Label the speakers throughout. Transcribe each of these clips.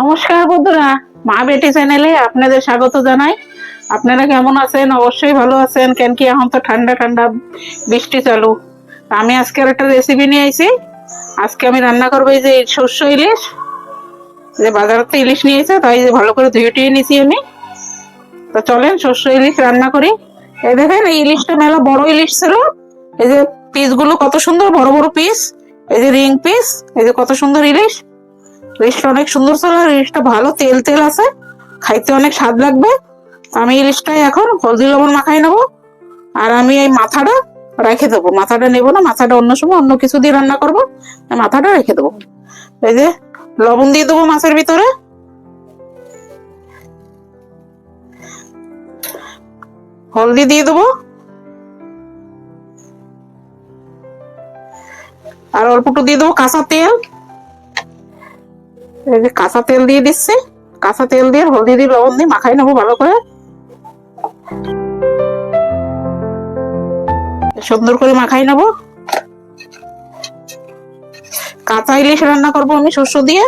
Speaker 1: নমস্কার বন্ধুরা, মা বেটি চ্যানেলে আপনাদের স্বাগত জানাই। আপনারা কেমন আছেন? অবশ্যই ভালো আছেন। কেন কি এখন তো ঠান্ডা ঠান্ডা বৃষ্টি চালু। আমি আজকে একটা রেসিপি নিয়ে আইছি। আজকে আমি রান্না করব এই যে শস্য ইলিশ। যে বাজার থেকে ইলিশ নিয়েছে তাই যে ভালো করে ধুয়ে টুয়ে নিয়েছি আমি। তো চলেন শস্য ইলিশ রান্না করি। এই দেখেন, এই ইলিশটা মেলা বড় ইলিশ ছিল। এই যে পিসগুলো কত সুন্দর, বড় বড় পিস এই যে রিং পিস এই যে কত সুন্দর ইলিশ। ইলিশটা অনেক সুন্দর আর ইলিশটা ভালো তেল তেল আছে। খাইতে অনেক স্বাদ লাগবে। আমি ইলিশটাই এখন হলদি লবণ মাখাই নেব। আর আমি এই মাথাটা রেখে দেবো। মাথাটা নেব না, মাথাটা অন্য সময় অন্য কিছু দিয়ে রান্না করব। মাথাটা রেখে দেবো। এই যে লবণ দিয়ে দেবো মাছের ভিতরে। হলদি দিয়ে দেবো। আর অল্প একটু দিয়ে দেবো কাঁচা তেল। কাঁচা তেল দিয়ে দিচ্ছি। কাঁচা তেল দিয়ে হলদি দিয়ে লবণ দিয়ে মাখাই নেব ভালো করে। সুন্দর করে মাখাই নেব। কাঁচা ইলিশ রান্না করব আমি শস্য দিয়ে।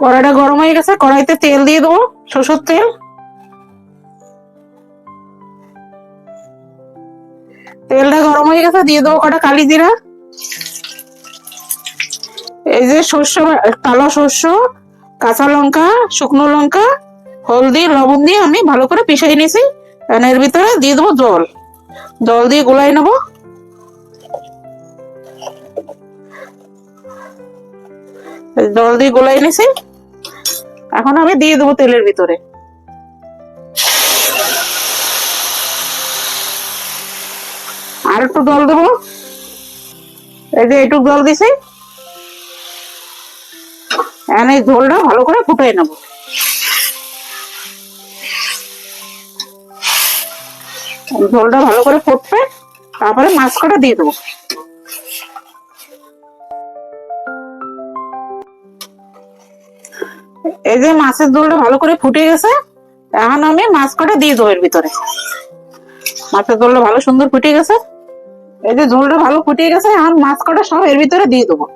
Speaker 1: কড়াইটা গরম হয়ে গেছে, কড়াইতে তেল দিয়ে দেবো, সরষের তেল। তেলটা গরম হয়ে গেছে, দিয়ে দেবো কটা কালি জিরা। এই যে শস্য কালো শস্য কাঁচা লঙ্কা, শুকনো লঙ্কা, হলদি, লবণ দিয়ে আমি ভালো করে পিষাই নিয়েছি। এর ভিতরে দিয়ে দেবো জল। জল দিয়ে গুলাই নেব। জল দিয়ে গোলাই নিয়েছি। এখন আমি দিয়ে দেবো তেলের ভিতরে। আর একটু জল দেবো। এই যে এইটুক জল দিছি। এখন এই ঝোলটা ভালো করে ফুটাই নেব। ঝোলটা ভালো করে ফুটবে, তারপরে মাছ কটা দিয়ে দেবো। এই যে মাছের ঝোলটা ভালো করে ফুটে গেছে, এখন আমি মাছ কটা দিয়ে দেবো এর ভিতরে। মাছের ঝোলটা ভালো সুন্দর ফুটে গেছে। এই যে ঝোলটা ভালো ফুটে গেছে, এখন মাছ কটা সব এর ভিতরে দিয়ে দেবো।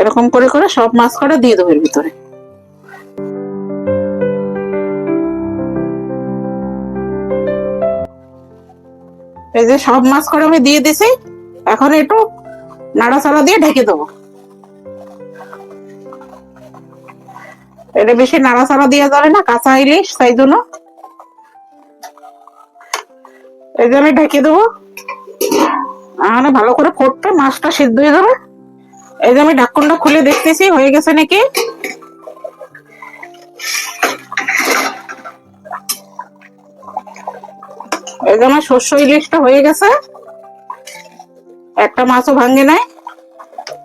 Speaker 1: এরকম করে করে সব মাছ কটা দিয়ে দেবো এর ভিতরে। এই যে সব মাছ কটা আমি দিয়ে দিছি। এখন একটু নাড়াচাড়া দিয়ে ঢেকে দেবো। এটা বেশি নাড়াচাড়া দিয়ে যাবে না, কাঁচা ইলিশ তাই জন্য। এই যে আমি ঢেকে দেবো। এখানে ভালো করে ফুটবে মাছটা সিদ্ধ হয়ে যাবে। এই যে আমি ঢাকনটা খুলে দেখতেছি, হয়ে গেছে নাকি? এই যে আমার শস্য ইলিশটা হয়ে গেছে। একটা মাছও ভাঙে নাই।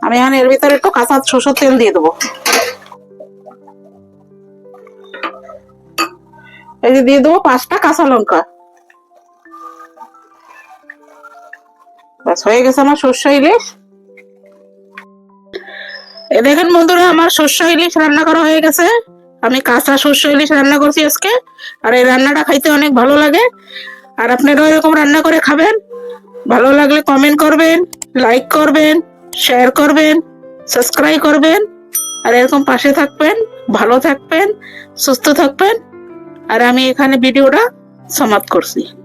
Speaker 1: আমি এখন এর ভিতরে একটু কাঁচা সরষের তেল দিয়ে দেবো। এই যে দিয়ে দেবো পাঁচটা কাঁচা লঙ্কা। হয়ে গেছে আমার শস্য ইলিশ। এ দেখেন বন্ধুরা, আমার শস্য ইলিশ রান্না করা হয়ে গেছে। আমি কাঁচা শস্য ইলিশ রান্না করছি আজকে। আর এই রান্নাটা খাইতে অনেক ভালো লাগে। আর আপনারাও এরকম রান্না করে খাবেন। ভালো লাগলে কমেন্ট করবেন লাইক করবেন শেয়ার করবেন সাবস্ক্রাইব করবেন। আর এরকম পাশে থাকবেন, ভালো থাকবেন, সুস্থ থাকবেন। আর আমি এখানে ভিডিওটা সমাপ্ত করছি।